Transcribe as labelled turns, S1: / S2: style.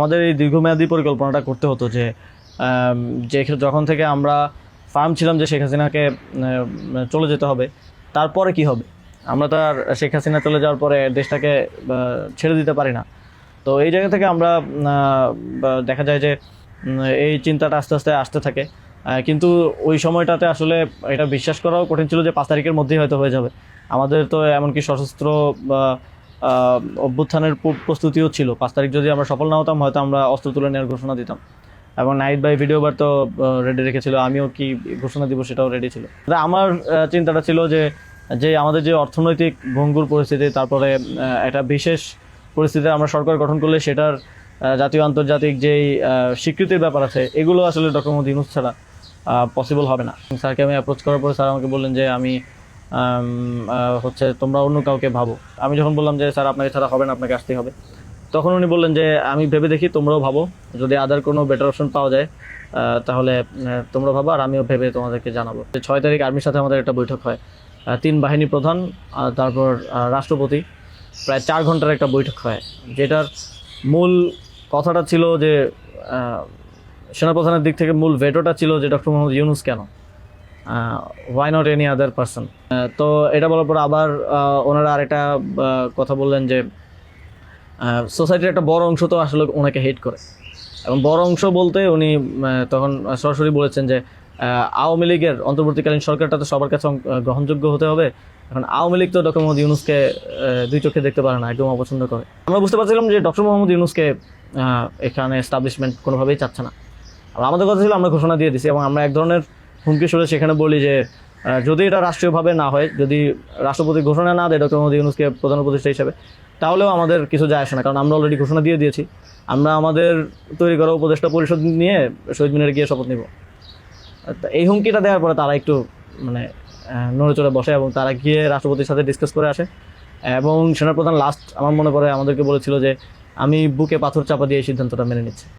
S1: আমাদের এই দীর্ঘমেয়াদী পরিকল্পনাটা করতে হতো যে যে যখন থেকে আমরা ফার্ম ছিলাম যে শেখ হাসিনাকে চলে যেতে হবে, তারপরে কি হবে? আমরা তো আর শেখ হাসিনা চলে যাওয়ার পরে দেশটাকে ছেড়ে দিতে পারি না। তো এই জায়গা থেকে আমরা দেখা যায় যে এই চিন্তাটা আস্তে আস্তে আসতে থাকে। কিন্তু ওই সময়টাতে আসলে এটা বিশ্বাস করাও কঠিন ছিল যে পাঁচ তারিখের মধ্যেই হয়তো হয়ে যাবে। আমাদের তো এমনকি সশস্ত্র অভ্যুত্থানের প্রস্তুতিও ছিল। পাঁচ তারিখ যদি আমরা সফল না হতাম, হয়তো আমরা অস্ত্র তুলে নেওয়ার ঘোষণা দিতাম। এবং নাইট বাই ভিডিও বার তো রেডি রেখেছিল। আমিও কি ঘোষণা দিব সেটাও রেডি ছিল। আমার চিন্তাটা ছিল যে যে আমাদের যে অর্থনৈতিক ভঙ্গুর পরিস্থিতি, তারপরে একটা বিশেষ পরিস্থিতিতে আমরা সরকার গঠন করলে সেটার জাতীয় আন্তর্জাতিক যেই স্বীকৃতির ব্যাপার আছে, এগুলো আসলে ডক্টর মোহাম্মদ ইউনুস ছাড়া পসিবল হবে না। স্যারকে আমি অ্যাপ্রোচ করার পরে স্যার আমাকে বললেন যে, আমি হচ্ছে তোমরা অন্য কাউকে ভাবো। আমি যখন বললাম যে, স্যার, আপনাকে ছাড়া হবে না, আপনাকে আসতেই হবে। তখন উনি বললেন যে, আমি ভেবে দেখি তোমরাও ভাবো। যদি আদার কোনো বেটার অপশন পাওয়া যায় তাহলে তোমরা ভাবো, আর আমিও ভেবে তোমাদেরকে জানাব। যে, ছয় তারিখ আর্মির সাথে আমাদের একটা বৈঠক হয়। তিন বাহিনী প্রধান তারপর রাষ্ট্রপতি। প্রায় চার ঘণ্টার একটা বৈঠক হয়, যেটার মূল কথাটা ছিল যে সেনাপ্রধানের দিক থেকে মূল ভেটোটা ছিল যে, ডক্টর মোহাম্মদ ইউনুস কেন? Why not any other person তো এটা বলার পর আবার ওনারা আরেকটা কথা বললেন যে সোসাইটির একটা বড় অংশ তো আসলে ওনাকে হেট করে। এবং বড় অংশ বলতে উনি তখন সরাসরি বলেছেন যে আওয়ামী লীগের অন্তর্বর্তীকালীন সরকারটা তো সবার কাছে গ্রহণযোগ্য হতে হবে। এখন আওয়ামী লীগ তো ডক্টর মোহাম্মদ ইউনুসকে দুই চোখে দেখতে পারে না, একদম অপছন্দ করে। আমরা বুঝতে পারছিলাম যে ডক্টর মোহাম্মদ ইউনুসকে এখানে এস্টাবলিশমেন্ট কোনোভাবেই চাচ্ছে না। আর আমাদের কথা ছিল, আমরা ঘোষণা দিয়ে দিছি এবং আমরা এক ধরনের হুমকি সুরে সেখানে বলি যে যদি এটা রাষ্ট্রীয়ভাবে না হয় যদি রাষ্ট্রপতি ঘোষণা না দেয় ডক্টর মোহাম্মদ ইউনুসকে প্রধান উপদেষ্টা হিসেবে তাহলেও আমাদের কিছু যায় আসে না কারণ আমরা অলরেডি ঘোষণা দিয়ে দিয়েছি। আমরা আমাদের তৈরি করা উপদেষ্টা পরিষদ নিয়ে শহীদ মিনারে গিয়ে শপথ নিব। এই হুমকিটা দেওয়ার পরে তারা একটু মানে আহ, নড়ে চড়ে বসে এবং তারা গিয়ে রাষ্ট্রপতির সাথে ডিসকাস করে আসে। এবং সেনাপ্রধান লাস্ট আমার মনে পড়ে আমাদেরকে বলেছিল যে আমি বুকে পাথর চাপা দিয়ে এই সিদ্ধান্তটা মেনে নিচ্ছি।